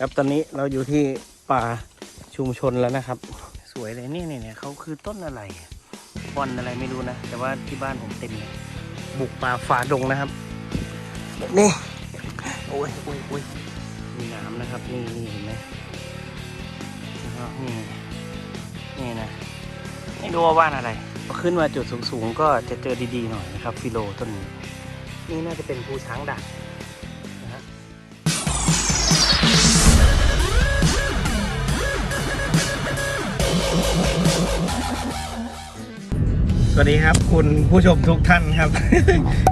ครับตอนนี้เราอยู่ที่ป่าชุมชนแล้วนะครับ สวยเลยนี่เนี่ยเนี่ยเขาคือต้นอะไรบอนอะไรไม่รู้นะ แต่ว่าที่บ้านผมเต็มเลยบุกป่าฝ่าดงนะครับ นี่โอ้ยโอ้ยโอ้ยมีน้ำนะครับ นี่นี่เห็นไหมแล้วก็นี่นี่นะไม่รู้ว่าบ้านอะไรพอขึ้นมาจุดสูงๆ ก็จะเจอดีๆหน่อยนะครับ ฟิโลต้นนี้ นี่น่าจะเป็นภูช้างดัก สวัสดีครับ คุณผู้ชมทุกท่านครับ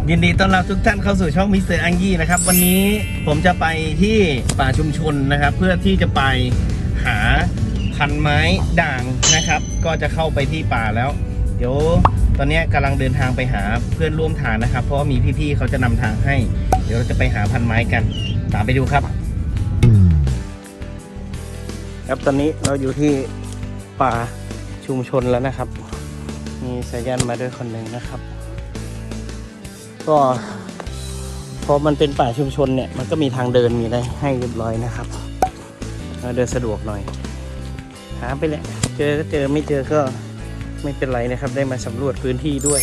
ยินดีต้อนรับทุกท่านเข้าสู่ช่องมิสเตอร์อังยี่นะครับ วันนี้ผมจะไปที่ป่าชุมชนนะครับ เพื่อที่จะไปหาพันไม้ด่างนะครับ ก็จะเข้าไปที่ป่าแล้ว เดี๋ยวตอนนี้กำลังเดินทางไปหาเพื่อนร่วมทางนะครับ เพราะว่ามีพี่ๆเขาจะนำทางให้ เดี๋ยวเราจะไปหาพันไม้กัน ตามไปดูครับ ครับตอนนี้เราอยู่ที่ป่าชุมชนแล้วนะครับ มีสายันมาด้วยคนหนึ่งนะครับ ก็พอมันเป็นป่าชุมชนเนี่ย มันก็มีทางเดินมีอะไรให้เรียบร้อยนะครับเราเดินสะดวกหน่อย หาไปแหละ เจอก็เจอไม่เจอก็ไม่เป็นไรนะครับ ได้มาสำรวจพื้นที่ด้วย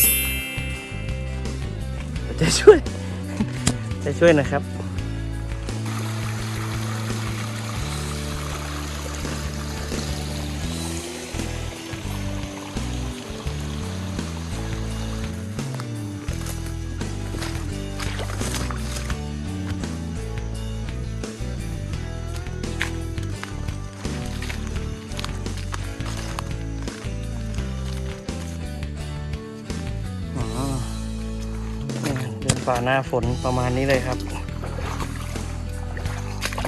จะช่วย จะช่วยนะครับ ฝ่าหน้าฝนประมาณนี้เลยครับ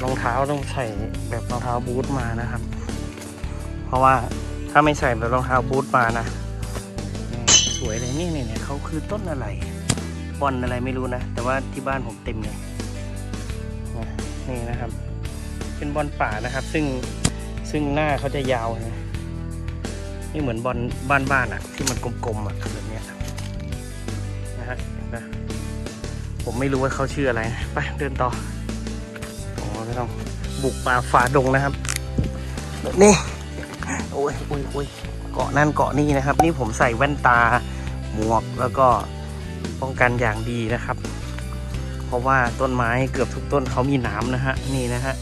รองเท้าต้องใส่แบบรองเท้าบูทมานะครับ เพราะว่าถ้าไม่ใส่แบบรองเท้าบูทมานะสวยเลยนี่เนี่ยเนี่ยเขาคือต้นอะไรบอลอะไรไม่รู้นะ แต่ว่าที่บ้านผมเต็มเลยนี่นะครับ เป็นบอลป่านะครับ ซึ่งซึ่งหน้าเขาจะยาวนะนี่เหมือนบอลบ้านๆอะ ที่มันกลมๆอะแบบนี้นะฮะนะ ผมไม่รู้ว่าเขาชื่ออะไรนะไปเดินต่อโอ้ไม่ต้องบุกป่าฝ่าดงนะครับนี่โอ้ยโอ้ยโอ้ยเกาะนั่นเกาะนี่นะครับ นี่ผมใส่แว่นตาหมวกแล้วก็ป้องกันอย่างดีนะครับ เพราะว่าต้นไม้เกือบทุกต้นเขามีหนามนะฮะนี่นะฮะ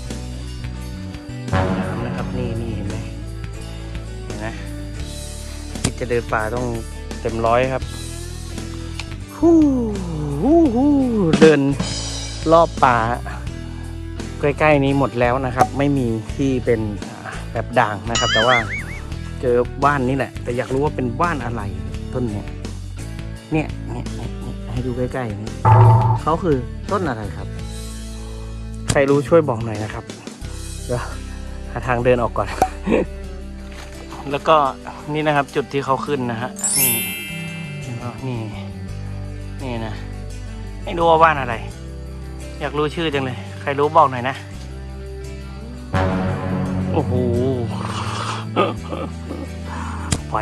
หนามนะครับนี่นี่เห็นไหมเห็นไหมคิดจะเดินป่าต้องเต็มร้อยครับฮู้ ฮู้ฮู้เดินรอบป่า ใกล้ๆนี้หมดแล้วนะครับ ไม่มีที่เป็นแบบด่างนะครับ แต่ว่าเจอบ้านนี้แหละ แต่อยากรู้ว่าเป็นบ้านอะไรต้นเนี้ยเนี่ยเนี่ยให้ดูใกล้ๆนี้เขาคือต้นอะไรครับ ใครรู้ช่วยบอกหน่อยนะครับเดี๋ยวหาทางเดินออกก่อน แล้วก็นี่นะครับจุดที่เขาขึ้นนะฮะนี่นี่นี่นะ ไม่รู้ว่าบ้านอะไร อยากรู้ชื่อจังเลย ใครรู้บอกหน่อยนะ โอ้โหไป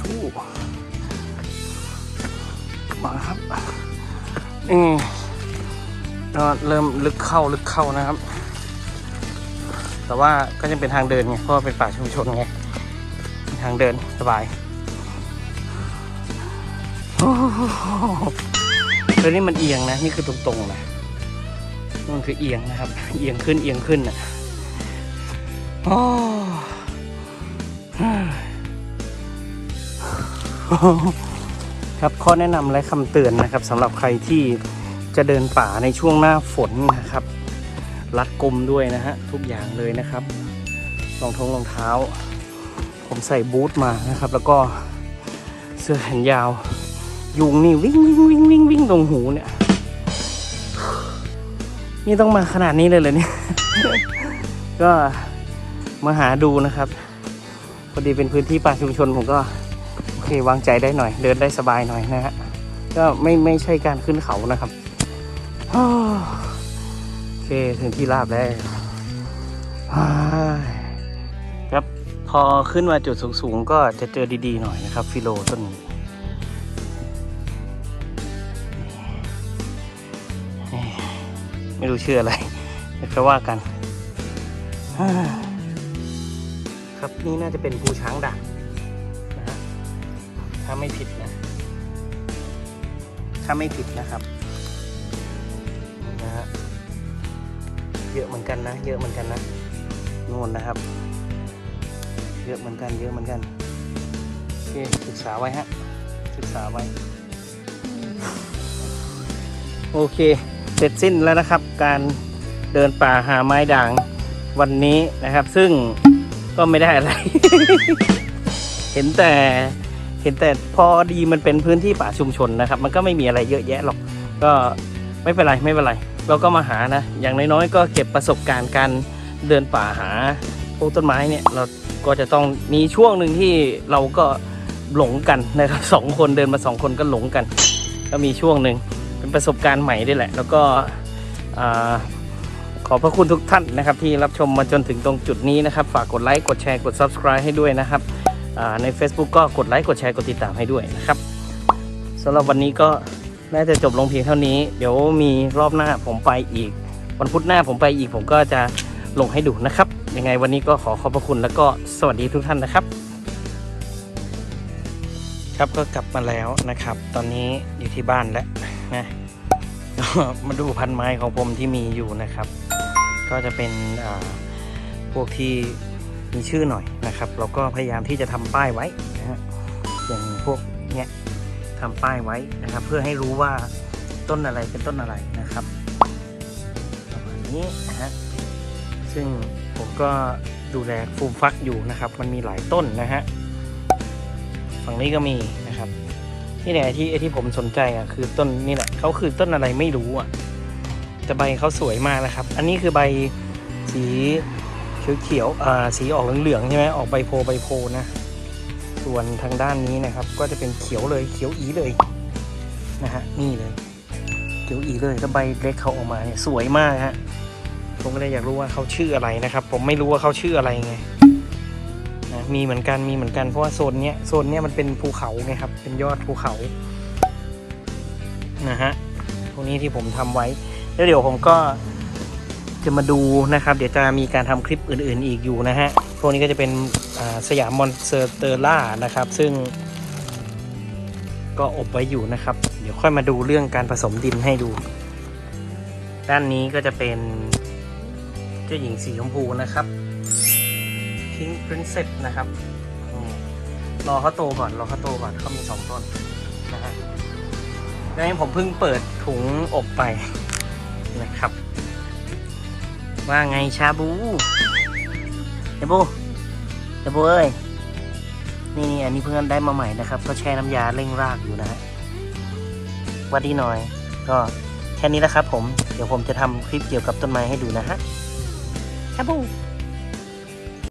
สู้มาครับนี่ก็เริ่มลึกเข้าลึกเข้านะครับ แต่ว่าก็จะเป็นทางเดินไงเพราะเป็นป่าชุมชนไงทางเดินสบาย โอ้ โหเฮ้ยนี่มันเอียงนะ นี่คือตรงๆนะนั่นคือเอียงนะครับ เอียงขึ้นเอียงขึ้นนะโอ้ครับข้อแนะนำและคำเตือนนะครับสำหรับใครที่จะเดินป่าในช่วงหน้าฝนนะครับ รัดกุมด้วยนะฮะทุกอย่างเลยนะครับรองทงรองเท้า ผมใส่บูทมานะครับ แล้วก็เสื้อแขนยาว ยุงนี่วิ่งวิ่งวิ่งวิ่งวิ่งตรงหูเนี่ย นี่ต้องมาขนาดนี้เลยเลยเนี่ย ก็มาหาดูนะครับพอดีเป็นพื้นที่ป่าชุมชนผมก็โอเควางใจได้หน่อย เดินได้สบายหน่อยนะฮะก็ไม่ไม่ใช่การขึ้นเขานะครับโอเคถึงที่ราบแล้วครับพอขึ้นมาจุดสูงๆ ก็จะเจอดีๆหน่อยนะครับ ฟิโลต้นนี้ ไม่รู้ชื่ออะไรเดี๋ยวค่อยว่ากัน ครับนี่น่าจะเป็นภูช้างด่างนะฮะถ้าไม่ผิดนะ ถ้าไม่ผิดนะครับนี่นะฮะเยอะเหมือนกันนะ เยอะเหมือนกันนะนู่นนะครับ เยอะเหมือนกัน เยอะเหมือนกันโอเคศึกษาไว้ฮะศึกษาไว้ โอเค เสร็จสิ้นแล้วนะครับ การเดินป่าหาไม้ด่างวันนี้นะครับ ซึ่งก็ไม่ได้อะไร เห็นแต่เห็นแต่พอดีมันเป็นพื้นที่ป่าชุมชนนะครับ มันก็ไม่มีอะไรเยอะแยะหรอก ก็ไม่เป็นไรไม่เป็นไร เราก็มาหานะ อย่างน้อยๆก็เก็บประสบการณ์การเดินป่าหาพวกต้นไม้เนี่ยเราก็จะต้องมีช่วงหนึ่งที่เราก็หลงกันนะครับสองคนเดินมาสองคนก็หลงกัน ก็มีช่วงหนึ่ง ประสบการณ์ใหม่ด้วยแหละ แล้วก็อ่าขอบพระคุณทุกท่านนะครับที่รับชมมาจนถึงตรงจุดนี้นะครับ ฝากกดไลค์กดแชร์กด subscribe ให้ด้วยนะครับใน Facebook ก็กดไลค์กดแชร์กดติดตามให้ด้วยนะครับสำหรับวันนี้ก็น่าจะจบลงเพียงเท่านี้ เดี๋ยวมีรอบหน้าผมไปอีก วันพุธหน้าผมไปอีกผมก็จะลงให้ดูนะครับ ยังไงวันนี้ก็ขอขอบพระคุณแล้วก็สวัสดีทุกท่านนะครับ ครับก็กลับมาแล้วนะครับ ตอนนี้อยู่ที่บ้านแล้วนะ ก็มาดูพันไม้ของผมที่มีอยู่นะครับ ก็จะเป็นพวกที่มีชื่อหน่อยนะครับแล้วก็พยายามที่จะทำป้ายไว้นะฮะอย่างพวกเนี้ยทำป้ายไว้นะครับ เพื่อให้รู้ว่าต้นอะไรเป็นต้นอะไรนะครับประมาณนี้นะฮะซึ่งผมก็ดูแลฟูมฟักอยู่นะครับ มันมีหลายต้นนะฮะฝั่งนี้ก็มีนะครับนี่แหละที่ที่ผมสนใจอะคือต้นนี่แหละ เขาคือต้นอะไรไม่รู้อะแต่ใบเขาสวยมากนะครับ อันนี้คือใบสีเขียวๆอ่าสีออกเหลืองๆใช่ไหมออกใบโพใบโพนะ ส่วนทางด้านนี้นะครับ ก็จะเป็นเขียวเลยเขียวอีเลยนะฮะนี่เลยเขียวอีเลยแล้วใบเล็กเขาออกมาเนี่ยสวยมากฮะผมก็เลยอยากรู้ว่าเขาชื่ออะไรนะครับ ผมไม่รู้ว่าเขาชื่ออะไรไงนะมีเหมือนกันมีเหมือนกันเพราะว่าโซนเนี้ยโซนเนี้ยมันเป็นภูเขาไงครับเป็นยอดภูเขา นะฮะพวกนี้ที่ผมทำไว้ แล้วเดี๋ยวผมก็จะมาดูนะครับ เดี๋ยวจะมีการทำคลิปอื่นๆอีกอยู่นะฮะพวกนี้ก็จะเป็นสยามมอนสเตอร่านะครับ ซึ่ง ก็อบไว้อยู่นะครับ เดี๋ยวค่อยมาดูเรื่องการผสมดินให้ดู ด้านนี้ก็จะเป็นเจ้าหญิงสีชมพูนะครับพิง k ์ p รินเซ s นะครับรอเขาโตก่อนรอเขาโตก่อนเขามีสองต้นนะฮะ นี้ผมเพิ่งเปิดถุงอบไปนะครับ ว่าไงชาบูเดบูเดบูเอ้ยนี่นี่อันนี้เพิ่งได้มาใหม่นะครับ ก็แช่น้ำยาเร่งรากอยู่นะฮะวัดดีหน่อย ก็แค่นี้แหละครับผม เดี๋ยวผมจะทำคลิปเกี่ยวกับต้นไม้ให้ดูนะฮะชาบู